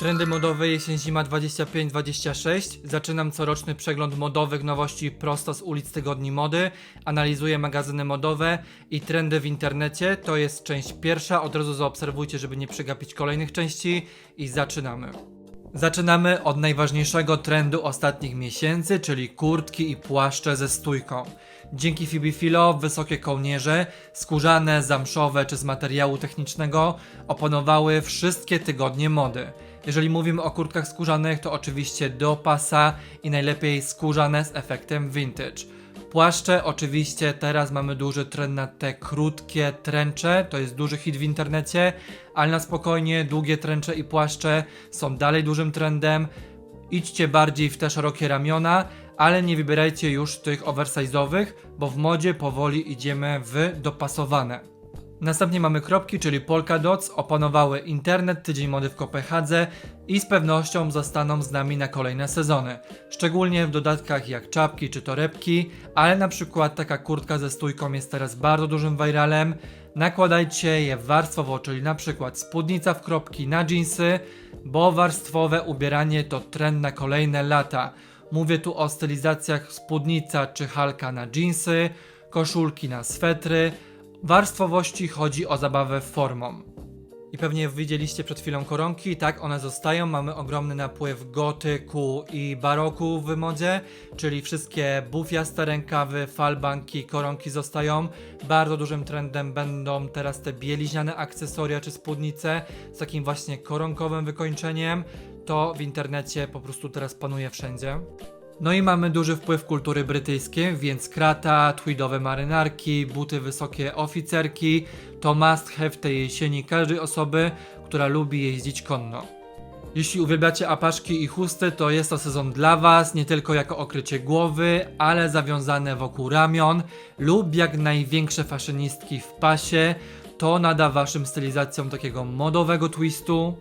Trendy modowe jesień-zima 25-26. Zaczynam coroczny przegląd modowych nowości prosto z ulic tygodni mody. Analizuję magazyny modowe i trendy w internecie. To jest część pierwsza. Od razu zaobserwujcie, żeby nie przegapić kolejnych części. I zaczynamy. Zaczynamy od najważniejszego trendu ostatnich miesięcy, czyli kurtki i płaszcze ze stójką. Dzięki Philo wysokie kołnierze, skórzane, zamszowe czy z materiału technicznego opanowały wszystkie tygodnie mody. Jeżeli mówimy o kurtkach skórzanych, to oczywiście do pasa i najlepiej skórzane z efektem vintage. Płaszcze, oczywiście teraz mamy duży trend na te krótkie tręcze, to jest duży hit w internecie, ale na spokojnie długie tręcze i płaszcze są dalej dużym trendem. Idźcie bardziej w te szerokie ramiona, ale nie wybierajcie już tych oversize'owych, bo w modzie powoli idziemy w dopasowane. Następnie mamy kropki, czyli polka dots, opanowały internet, tydzień mody w Kopenhadze i z pewnością zostaną z nami na kolejne sezony. Szczególnie w dodatkach jak czapki czy torebki, ale na przykład taka kurtka ze stójką jest teraz bardzo dużym viralem. Nakładajcie je warstwowo, czyli na przykład spódnica w kropki na jeansy, bo warstwowe ubieranie to trend na kolejne lata. Mówię tu o stylizacjach spódnica czy halka na jeansy, koszulki na swetry, warstwowości chodzi o zabawę formą. I pewnie widzieliście przed chwilą koronki, tak one zostają. Mamy ogromny napływ gotyku i baroku w modzie, czyli wszystkie bufiaste rękawy, falbanki, koronki zostają. Bardzo dużym trendem będą teraz te bieliźniane akcesoria czy spódnice z takim właśnie koronkowym wykończeniem. To w internecie po prostu teraz panuje wszędzie. No i mamy duży wpływ kultury brytyjskiej, więc krata, tweedowe marynarki, buty wysokie oficerki to must have tej jesieni każdej osoby, która lubi jeździć konno. Jeśli uwielbiacie apaszki i chusty, to jest to sezon dla Was, nie tylko jako okrycie głowy, ale zawiązane wokół ramion lub jak największe faszynistki w pasie, to nada Waszym stylizacjom takiego modowego twistu.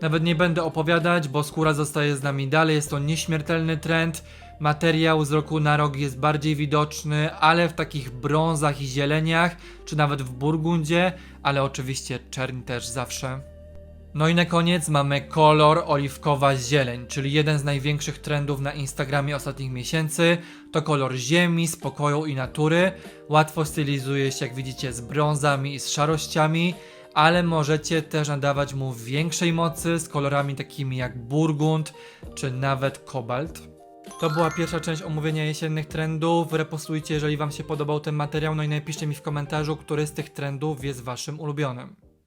Nawet nie będę opowiadać, bo skóra zostaje z nami dalej, jest to nieśmiertelny trend. Materiał z roku na rok jest bardziej widoczny, ale w takich brązach i zieleniach, czy nawet w burgundzie, ale oczywiście czerń też zawsze. No i na koniec mamy kolor oliwkowa zieleń, czyli jeden z największych trendów na Instagramie ostatnich miesięcy. To kolor ziemi, spokoju i natury. Łatwo stylizuje się, jak widzicie, z brązami i z szarościami, ale możecie też nadawać mu większej mocy z kolorami takimi jak burgund czy nawet kobalt. To była pierwsza część omówienia jesiennych trendów. Repostujcie, jeżeli Wam się podobał ten materiał, no i napiszcie mi w komentarzu, który z tych trendów jest Waszym ulubionym.